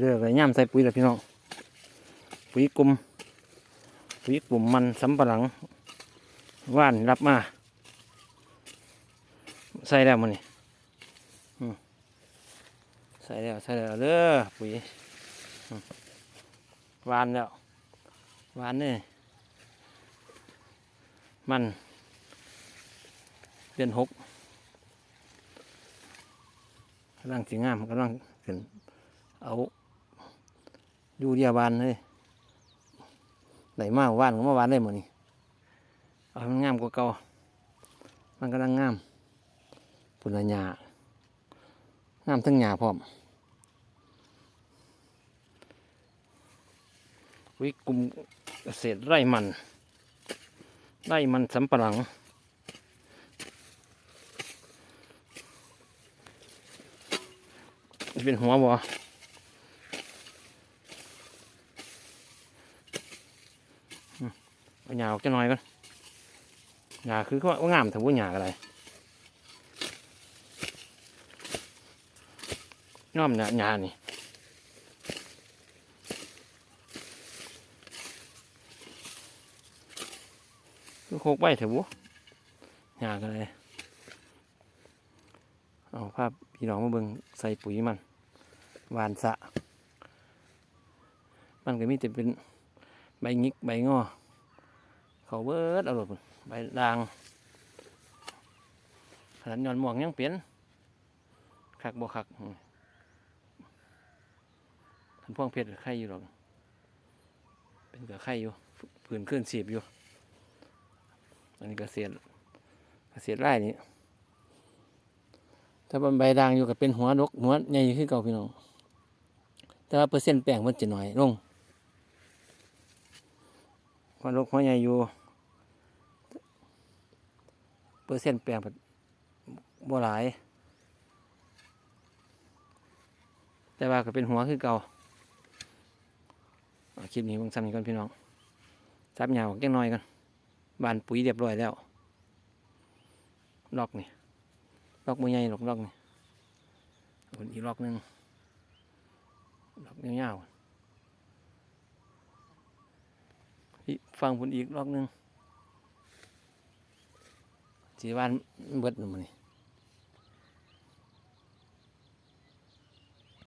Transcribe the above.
เรื่อยๆไปย่ำใส่ปุ๋ยแล้วพี่น้องปุ๋ยกลุ่มปุ๋ยกลุ่มมันสำปะหลังว่านรับมา ใส่แล้วมันนี่ใส่แล้วใส่แล้วเด้อปุ๋ยวานแล้ววานนี่มันเดือนหกกำลังสีงามกำลังขึ้นเอา ยู่เดียบานเลยไหนมาหวานก็มาหวานได้หมดนี่เอามันงามกว่าเก่ามันกำลังงามปุณญางามทั้งหญ้าพร้อมวิกลุ่มเกษตรไร่มัน ไร่มันสำปะหลังเป็นหัวบ่ เอาหญ้าออกจะน้อยก่อนหญ้าคือเขาว่างามแต่ว่าหญ้าอะไรน้อมเนี่ยหญ้านี่คือโคกใบเถอะบุหยากันเลยเอาภาพพี่น้องมาเบิ่งใส่ปุ๋ยมันหวานสะ มันก็มีแต่เป็นใบงิกใบงอ เขาเบิดเอาหลดพุ่นใบด่างขนาดย้อนหมวกยังเปลี่ยนคักบ่คักอืมคันพ่วงเพชรไข่อยู่หรอกเป็นเกือไข่อยู่ผื่นขึ้นสีบอยู่ อันนี้กเกษตรเกษตรไร่นี่ถ้าเป็นใบด่างอยู่กับเป็นหัวนกหัวใหญ่ขึ้นเก่าพี่น้องแต่ว่าเปอร์เซ็นต์แป้งมันจะน้อยลง หัวนกหัวใหญ่อยู่ เปอร์เซ็นต์แป้งมันบ่หลาย แต่ว่าก็เป็นหัวคือเก่าคลิปนี้มึงซ้ำนี้ก่อนพี่น้องซับยาวออกจังน้อยกันบานปุ๋ยเรียบร้อยแล้วล็อกนี่ล็อกมือใหญ่หรอกล็อกนี่คนอีกล็อกหนึ่งล็อกยาวๆอีก ฟังผลอีกรอบหนึ่งสีวันเบิดหนึ่งมันนี่